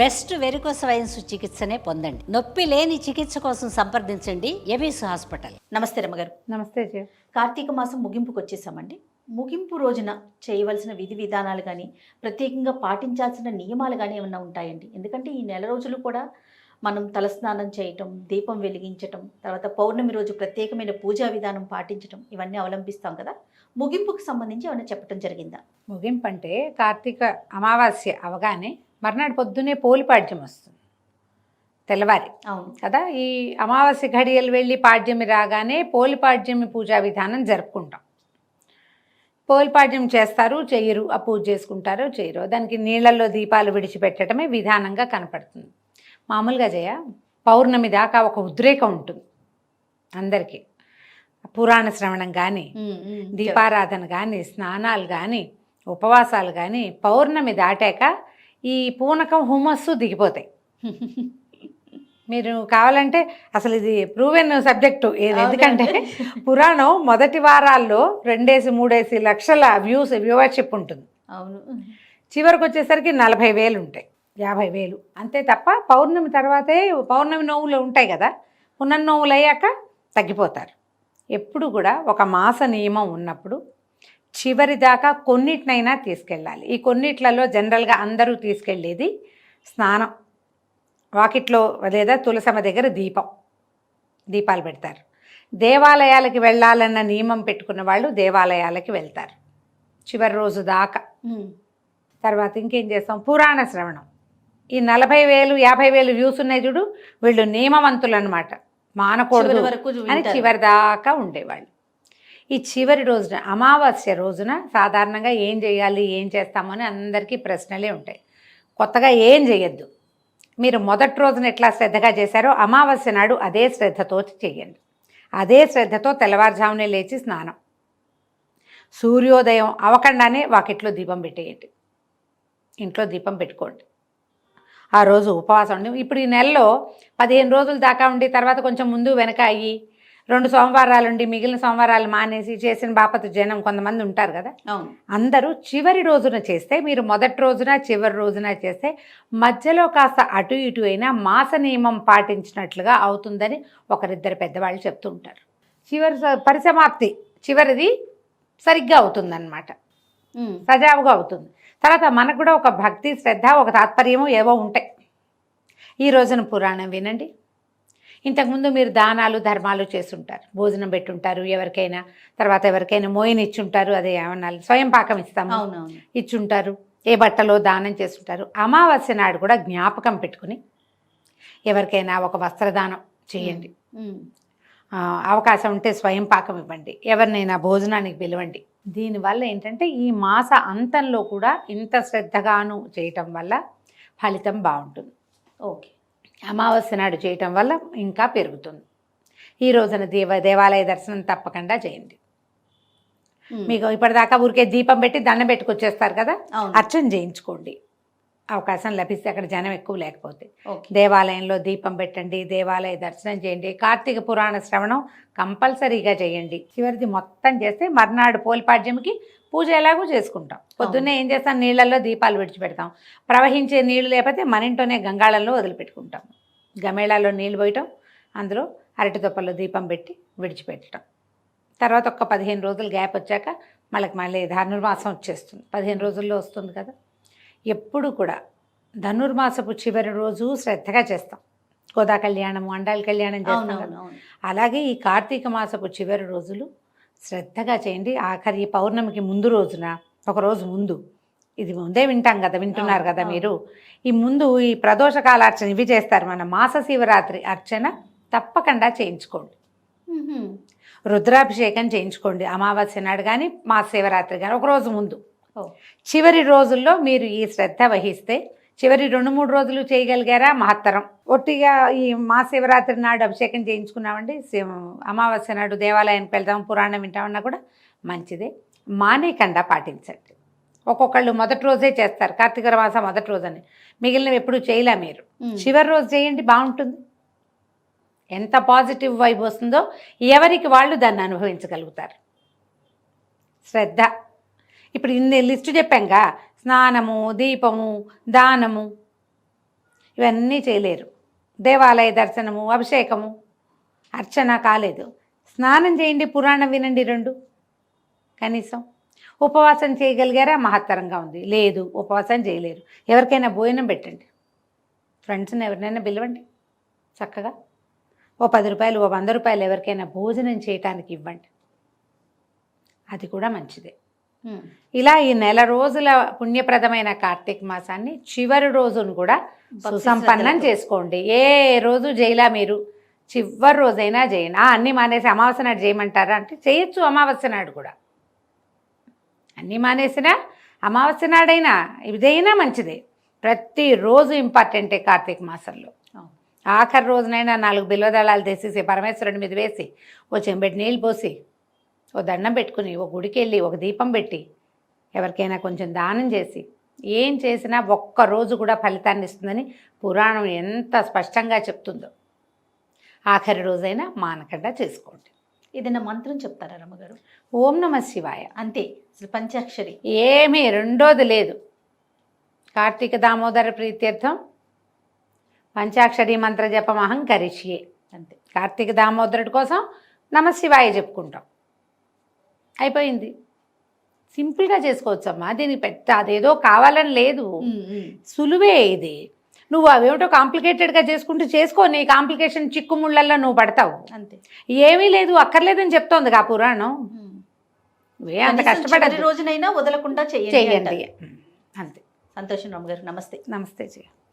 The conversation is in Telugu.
బెస్ట్ వెరికోస్ వైన్స్ చికిత్సనే పొందండి. నొప్పి లేని చికిత్స కోసం సంప్రదించండి. ABS hospital. నమస్తే రమ్మగారు. నమస్తే జీ కార్తీక మాసం ముగింపుకు వచ్చేసామండి. ముగింపు రోజున చేయవలసిన విధి విధానాలు కానీ ప్రత్యేకంగా పాటించాల్సిన నియమాలు కానీ ఏమైనా ఉంటాయండి? ఎందుకంటే ఈ నెల రోజులు కూడా మనం తలస్నానం చేయటం దీపం వెలిగించటం తర్వాత పౌర్ణమి రోజు ప్రత్యేకమైన పూజా విధానం పాటించటం ఇవన్నీ అవలంబిస్తాం కదా. ముగింపుకు సంబంధించి ఏమైనా చెప్పడం జరిగిందా? ముగింపు అంటే కార్తీక అమావాస్య అవగానే మర్నాడు పొద్దునే పోలిపాడ్యం వస్తుంది. తెల్లవారి. అవును. కదా? ఈ అమావాస్య ఘడియలు వెళ్ళి పాడ్యమి రాగానే పోలిపాడ్యమి పూజా విధానం జరుపుకుంటాం. పోలిపాడ్యం చేస్తారు చెయ్యరు ఆ పూజ చేసుకుంటారో చేయరు. దానికి నీళ్ళల్లో దీపాలు విడిచిపెట్టడమే విధానంగా కనపడుతుంది. మామూలుగా జయ పౌర్ణమి దాకా ఒక ఉద్రేకం ఉంటుంది అందరికీ. పురాణ శ్రవణం కానీ దీపారాధన కానీ స్నానాలు కానీ ఉపవాసాలు కానీ పౌర్ణమి దాటాక ఈ పూనకం హుమస్సు దిగిపోతాయి. మీరు కావాలంటే అసలు ఇది ప్రూవెన్ సబ్జెక్టు ఏది? ఎందుకంటే పురాణం మొదటి వారాల్లో రెండేసి మూడేసి లక్షల వ్యూస్ వ్యూవర్షిప్ ఉంటుంది. అవును. చివరికి వచ్చేసరికి నలభై వేలు ఉంటాయి. యాభై వేలు. అంతే తప్ప పౌర్ణమి తర్వాతే పౌర్ణమి నోవులు ఉంటాయి కదా? పునర్నోవులు అయ్యాక తగ్గిపోతారు. ఎప్పుడు కూడా ఒక మాస నియమం ఉన్నప్పుడు చివరి దాకా కొన్నిటినైనా తీసుకెళ్ళాలి. ఈ కొన్నిట్లలో జనరల్గా అందరూ తీసుకెళ్ళేది స్నానం. వాకిట్లో లేదా తులసమ్మ దగ్గర దీపం. దీపాలు పెడతారు. దేవాలయాలకి వెళ్ళాలన్న నియమం పెట్టుకున్న వాళ్ళు దేవాలయాలకి వెళ్తారు. చివరి రోజు దాకా. తర్వాత ఇంకేం చేస్తాం? పురాణ శ్రవణం. ఈ నలభై వేలు యాభై వేలు వ్యూస్ ఉన్నాయి చూడు వీళ్ళు నియమవంతులు అనమాట మానకూడదు అని. చివరి దాకా ఉండేవాళ్ళు. ఈ చివరి రోజున అమావాస్య రోజున సాధారణంగా ఏం చేయాలి ఏం చేస్తామని అందరికీ ప్రశ్నలే ఉంటాయి. కొత్తగా ఏం చేయొద్దు. మీరు మొదటి రోజున ఎట్లా శ్రద్ధగా చేశారో అమావాస్య నాడు అదే శ్రద్ధతో చేయండి. అదే శ్రద్ధతో తెల్లవారుజామునే లేచి స్నానం. సూర్యోదయం అవకుండానే వాకిట్లో దీపం పెట్టేయండి. ఇంట్లో దీపం పెట్టుకోండి. ఆ రోజు ఉపవాసం ఉండి ఇప్పుడు ఈ నెలలో పదిహేను రోజుల దాకా ఉండి తర్వాత కొంచెం ముందు వెనక అయ్యి రెండు సోమవారాలు ఉండి మిగిలిన సోమవారాలు మానేసి చేసిన బాపత జనం కొంతమంది ఉంటారు కదా? అందరూ చివరి రోజున చేస్తే మీరు మొదటి రోజున చివరి రోజున చేస్తే మధ్యలో కాస్త అటు ఇటు అయినా మాస నియమం పాటించినట్లుగా అవుతుందని ఒకరిద్దరు పెద్దవాళ్ళు చెప్తూ ఉంటారు. చివరి పరిసమాప్తి చివరిది సరిగ్గా అవుతుందన్నమాట. సజావుగా అవుతుంది. తర్వాత మనకు కూడా ఒక భక్తి శ్రద్ధ ఒక తాత్పర్యము ఏవో ఉంటాయి. ఈ రోజున పురాణం వినండి. ఇంతకుముందు మీరు దానాలు ధర్మాలు చేస్తుంటారు. భోజనం పెట్టుంటారు ఎవరికైనా తర్వాత ఎవరికైనా మోయిని ఇచ్చుంటారు అదే ఏమన్నా స్వయం పాకం ఇస్తాము ఇచ్చుంటారు ఏ బట్టలో దానం చేస్తుంటారు. అమావాస్య నాడు కూడా జ్ఞాపకం పెట్టుకుని ఎవరికైనా ఒక వస్త్రదానం చేయండి. అవకాశం ఉంటే స్వయం పాకం ఇవ్వండి. ఎవరినైనా భోజనానికి పిలవండి. దీనివల్ల ఏంటంటే ఈ మాస అంతంలో కూడా ఇంత శ్రద్ధగాను చేయటం వల్ల ఫలితం బాగుంటుంది. ఓకే. అమావాస్య నాడు చేయటం వల్ల ఇంకా పెరుగుతుంది. ఈ రోజున దేవ దేవాలయ దర్శనం తప్పకుండా చేయండి. మీకు ఇప్పటిదాకా ఊరికే దీపం పెట్టి దండం పెట్టుకొచ్చేస్తారు కదా? అర్చన చేయించుకోండి. అవకాశం లభిస్తే అక్కడ జనం ఎక్కువ లేకపోతే. దేవాలయంలో దీపం పెట్టండి దేవాలయ దర్శనం చేయండి కార్తీక పురాణ శ్రవణం కంపల్సరీగా చేయండి. చివరిది మొత్తం చేస్తే మర్నాడు పోలిపాడ్యంకి పూజ ఎలాగో చేసుకుంటాం. పొద్దున్నే ఏం చేస్తాం? నీళ్ళల్లో దీపాలు విడిచిపెడతాం. ప్రవహించే నీళ్ళు లేకపోతే మన ఇంట్లోనే గంగాళంలో వదిలిపెట్టుకుంటాం. గమేళాలో నీళ్ళు పోయటం అందులో అరటి తొప్పల్లో దీపం పెట్టి విడిచిపెట్టడం తర్వాత ఒక పదిహేను రోజులు గ్యాప్ వచ్చాక మనకి మళ్ళీ ధనుర్మాసం వచ్చేస్తుంది. పదిహేను రోజుల్లో వస్తుంది కదా. ఎప్పుడు కూడా ధనుర్మాసపు చివరి రోజు శ్రద్ధగా చేస్తాం. గోదా కళ్యాణం అండాల కళ్యాణం చేస్తాం అలాగే ఈ కార్తీక మాసపు చివరి రోజులు శ్రద్ధగా చేయండి ఆఖరి ఈ పౌర్ణమికి ముందు రోజున ఒక రోజు ముందు ఇది ముందే వింటాం కదా వింటున్నారు కదా. మీరు ఈ ముందు ఈ ప్రదోషకాల అర్చన ఇవి చేస్తారు మన మాస శివరాత్రి అర్చన తప్పకుండా చేయించుకోండి. రుద్రాభిషేకం చేయించుకోండి అమావాస్య నాడు కానీ మా శివరాత్రి కానీ ఒక రోజు ముందు. చివరి రోజుల్లో మీరు ఈ శ్రద్ధ వహిస్తే చివరి రెండు మూడు రోజులు చేయగలిగారా? మహత్తరం. ఒట్టిగా ఈ మా శివరాత్రి నాడు అభిషేకం చేయించుకున్నామండి. అమావాస్య నాడు దేవాలయానికి వెళ్దాం పురాణం వింటామన్నా కూడా మంచిదే. మానేకుండా పాటించండి. ఒక్కొక్కళ్ళు మొదటి రోజే చేస్తారు. కార్తీక మాసం మొదటి రోజని. మిగిలినవి ఎప్పుడు చేయలే మీరు. చివరి రోజు చేయండి బాగుంటుంది. ఎంత పాజిటివ్ వైబ్ వస్తుందో ఎవరికి వాళ్ళు దాన్ని అనుభవించగలుగుతారు. శ్రద్ధ. ఇప్పుడు ఇన్ని లిస్టు చెప్పాంగా. స్నానము దీపము దానము. ఇవన్నీ చేయలేరు. దేవాలయ దర్శనము అభిషేకము అర్చన కాలేదు. స్నానం చేయండి పురాణం వినండి రెండు. కనీసం ఉపవాసం చేయగలిగారా? మహత్తరంగా ఉంది. లేదు ఉపవాసం చేయలేరు. ఎవరికైనా భోజనం పెట్టండి. ఫ్రెండ్స్ని ఎవరినైనా పిలవండి. చక్కగా. ఓ పది రూపాయలు ఓ వంద రూపాయలు ఎవరికైనా భోజనం చేయటానికి ఇవ్వండి. అది కూడా మంచిదే. ఇలా ఈ నెల రోజుల పుణ్యప్రదమైన కార్తీక మాసాన్ని చివరి రోజును కూడా సుసంపన్నం. చేసుకోండి. ఏ రోజు చేయలా మీరు చివరి రోజైనా చేయండి ఆ, అన్నీ మానేసి అమావాస్య నాడు చేయమంటారా అంటే చేయొచ్చు అమావాస్య నాడు కూడా. అన్నీ మానేసినా అమావాస్య నాడైనా ఇదైనా మంచిదే. ప్రతిరోజు ఇంపార్టెంటే కార్తీక మాసంలో. ఆఖరి రోజునైనా నాలుగు బిల్వదళాలు తెసేసి పరమేశ్వరుడి మీద వేసి ఓ చెంబెట్టి నీళ్ళు పోసి ఓ దండం పెట్టుకుని ఒక గుడికి వెళ్ళి ఒక దీపం పెట్టి ఎవరికైనా కొంచెం దానం చేసి ఏం చేసినా ఒక్క రోజు కూడా ఫలితాన్ని ఇస్తుందని పురాణం ఎంత స్పష్టంగా చెప్తుందో. ఆఖరి రోజైనా మానకుండా చేసుకోండి. ఏదైనా మంత్రం చెప్తారా రమ్మగారు? ఓం నమ శివాయ. అంతే పంచాక్షరి. ఏమీ రెండోది లేదు. కార్తీక దామోదర ప్రీత్యర్థం పంచాక్షరి మంత్ర జపం అహం కరిష్యే అంతే. కార్తీక దామోదరుడి కోసం నమశివాయ చెప్పుకుంటాం. అయిపోయింది. సింపుల్గా చేసుకోవచ్చమ్మా. దీనికి పెద్ద అదేదో కావాలని లేదు. సులువే ఇది. నువ్వు అవేమిటో కాంప్లికేటెడ్గా చేసుకుంటూ చేసుకో. నీ కాంప్లికేషన్ చిక్కుముళ్ళల్లో నువ్వు పడతావు. అంతే. ఏమీ లేదు అక్కర్లేదని చెప్తోంది ఆ పురాణం. అంత కష్టపడద్దు. రోజునైనా వదలకుండా చేయండి. అంతే. సంతోషం రామ్ గారు నమస్తే. నమస్తే జయ.